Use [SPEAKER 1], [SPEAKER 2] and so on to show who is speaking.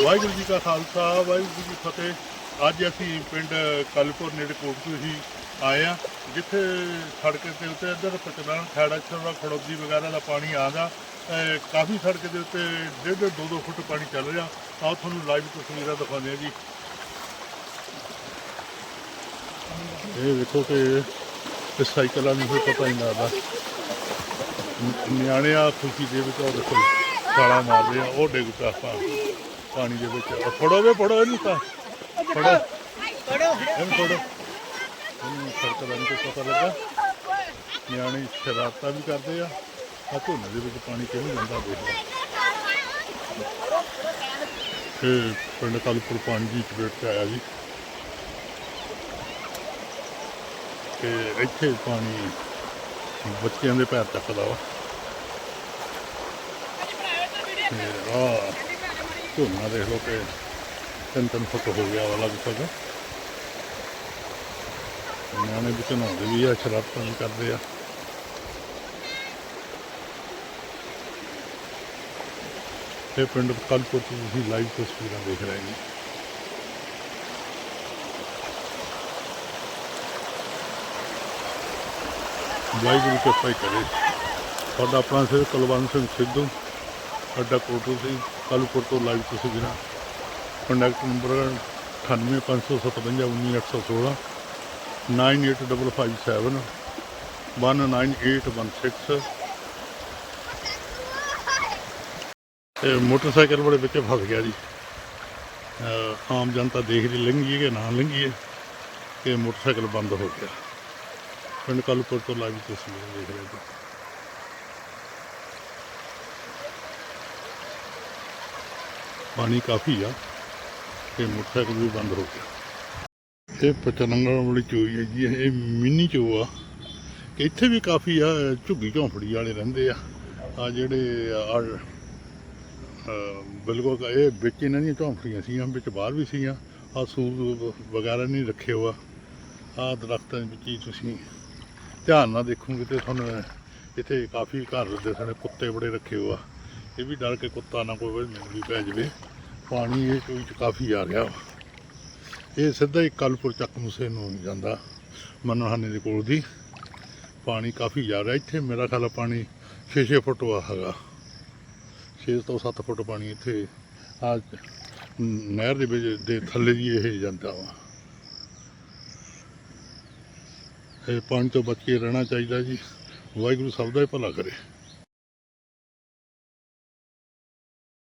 [SPEAKER 1] ਵਾਹਿਗੁਰੂ ਜੀ ਕਾ ਖਾਲਸਾ, ਵਾਹਿਗੁਰੂ ਜੀ ਕੀ ਫਤਿਹ। ਅੱਜ ਅਸੀਂ ਪਿੰਡ ਕਲਪੁਰ ਨੇੜੇ ਕੋਟਪੁਰ ਹੀ ਆਏ ਆ ਜਿੱਥੇ ਸੜਕ ਦੇ ਉੱਤੇ ਇੱਧਰ ਪਚਨਾਨ ਖੈੜਾ ਚਰਵਾ ਖੜੋਦੀ ਵਗੈਰਾ ਦਾ ਪਾਣੀ ਆਂਦਾ ਕਾਫੀ ਸੜਕ ਦੇ ਉੱਤੇ ਡੇਢ ਡੇਢ, ਦੋ ਦੋ ਫੁੱਟ ਪਾਣੀ ਚੱਲ ਰਿਹਾ। ਆਓ ਤੁਹਾਨੂੰ ਲਾਈਵ ਤਸਵੀਰਾਂ ਦਿਖਾਉਂਦੇ ਆ ਜੀ। ਇਹ ਵੇਖੋ ਕਿ ਸਾਈਕਲਾਂ ਨੂੰ ਕੋਈ ਪਤਾ ਹੀ ਨਹੀਂ ਲੱਗਦਾ। ਨ- ਖੁਸ਼ੀ ਦੇ ਵਿੱਚ ਉਹ ਦੇਖੋ, ਛਾਲਾ ਮਾਰਦੇ ਆ, ਉਹ ਡਿੱਗ ਪਿਆ ਪਾ ਪਾਣੀ ਦੇ ਵਿੱਚ। ਫੜੋ ਵੇ, ਫੜੋ ਇਹਨੂੰ ਤਾਂ। ਫੜੋ। ਇਹਨੂੰ ਫੜੋ। ਇਹਨੂੰ ਸੜਕ ਦਾ ਨਹੀਂ ਕੋਈ ਪਤਾ ਲੱਗਾ। ਨਿਆਣੇ ਸ਼ਰਾਰਤਾਂ ਵੀ ਕਰਦੇ ਆ। ਆ ਝੋਨੇ ਦੇ ਵਿੱਚ ਪਾਣੀ ਕਿਵੇਂ ਜਾਂਦਾ ਦੇਖ ਲਓ ਇਹ ਪਿੰਡ ਕਾਲੂਪੁਰ ਪਾਣੀ ਦੀ ਚਪੇਟ ਚ ਆਇਆ ਜੀ। ਤੇ ਇੱਥੇ ਪਾਣੀ ਬੱਚਿਆਂ ਦੇ ਪੈਰ ਚੱਕਦਾ ਵਾ। ਆ ਝੋਨਾ ਦੇਖ ਲਓ ਕਿ ਤਿੰਨ ਤਿੰਨ ਫੁੱਟ ਹੋ ਗਿਆ ਵਾ ਲਗਭਗ। ਨਿਆਣੇ ਵੀ ਚਨਾਉਂਦੇ ਵੀ ਆ ਸ਼ਰਾਰਤਾਂ ਵੀ ਕਰਦੇ ਆ। ਇਹ ਪਿੰਡ ਕਲਪੁਰ ਤੋਂ ਤੁਸੀਂ ਲਾਈਵ ਤਸਵੀਰਾਂ ਦੇਖ ਰਹੇ ਜੀ ਵਾਹਿਗੁਰੂ ਕਿਰਪਾ ਹੀ ਕਰੇ। ਸਾਡਾ ਆਪਣਾ ਸਿਰ ਕੁਲਵੰਤ ਸਿੰਘ ਸਿੱਧੂ, ਸਾਡਾ ਕੋਟੂ ਸੀ ਕਾਲੂਪੁਰ ਤੋਂ ਲਾਈਵ ਤਸਵੀਰਾਂ ਕੰਟੈਕਟ ਨੰਬਰ 9855719816 98557 19816 ਇਹ ਮੋਟਰਸਾਈਕਲ ਬੜੇ ਵਿੱਚ ਫਸ ਗਿਆ ਜੀ। ਆਮ ਜਨਤਾ ਦੇਖ ਰਹੀ ਲੰਘੀਏ ਕਿ ਨਾ ਲੰਘੀਏ ਕਿ ਮੋਟਰਸਾਈਕਲ ਬੰਦ ਹੋ ਗਿਆ। ਪਿੰਡ ਕਲਪੁਰ ਤੋਂ ਲਾਈਵ ਤਸਵੀਰਾਂ ਦੇਖ ਰਹੇ ਜੀ ਪਾਣੀ ਕਾਫੀ ਆ ਤੇ ਮੋਟਰਸਾਈਕਲ ਵੀ ਬੰਦ ਹੋ ਗਿਆ। ਇਹ ਪਚਨੰਗਲ ਵਾਲੀ ਚੋਈ ਹੈ ਜੀ ਇਹ ਮਿੰਨੀ ਚੋ ਆ। ਇੱਥੇ ਵੀ ਕਾਫੀ ਆ, ਝੁੱਗੀ ਝੌਂਫੜੀ ਵਾਲੇ ਰਹਿੰਦੇ ਆ। ਆ ਜਿਹੜੇ ਆ ਬਿਲਕੁਲ ਇਹ ਵਿੱਚ ਇਹਨਾਂ ਦੀਆਂ ਝੌਂਫੜੀਆਂ ਸੀਗੀਆਂ ਵਿੱਚ ਬਾਹਰ ਵੀ ਸੀਗੀਆਂ ਆ ਸੂਰ ਵਗੈਰਾ ਨਹੀਂ ਰੱਖੇ ਹੋਆ। ਆ ਦਰਖਤਾਂ ਦੇ ਵਿੱਚ ਹੀ ਤੁਸੀਂ ਧਿਆਨ ਨਾਲ ਦੇਖੋਗੇ ਤੇ ਤੁਹਾਨੂੰ ਇੱਥੇ ਕਾਫੀ ਘਰ ਦੇ ਸਾਨੇ ਕੁੱਤੇ ਬੜੇ ਰੱਖੇ ਹੋਆ। ਇਹ ਵੀ ਡਰ ਕੇ ਕੁੱਤਾ ਨਾ ਕੋਈ ਮੈਨੂੰ ਵੀ ਪੈ ਜਾਵੇ। ਪਾਣੀ ਇਹ ਚੋਈ ਚ ਕਾਫੀ ਆ ਰਿਹਾ। ਵਾ। ਇਹ ਸਿੱਧਾ ਹੀ ਕਲਪੁਰ ਚੱਕ ਮੁਸੇ ਨੂੰ ਜਾਂਦਾ ਮਨੋਹਾਨੇ ਦੇ ਕੋਲ ਦੀ। ਪਾਣੀ ਕਾਫੀ ਜਾ ਰਿਹਾ। ਇੱਥੇ ਮੇਰਾ ਖਿਆਲ ਪਾਣੀ 6-6 ਫੁੱਟ ਵਾ ਹੈਗਾ। 6 ਤੋਂ 7 ਫੁੱਟ ਪਾਣੀ ਇੱਥੇ ਆ ਨਹਿਰ ਦੇ ਵਿੱਚ ਦੇ ਥੱਲੇ ਦੀ ਇਹ ਜਾਂਦਾ ਵਾ। ਇਹ ਪਾਣੀ ਤੋਂ ਬਚ ਕੇ ਰਹਿਣਾ ਚਾਹੀਦਾ ਜੀ। ਵਾਹਿਗੁਰੂ ਸਭ ਦਾ ਹੀ ਭਲਾ ਕਰੇ।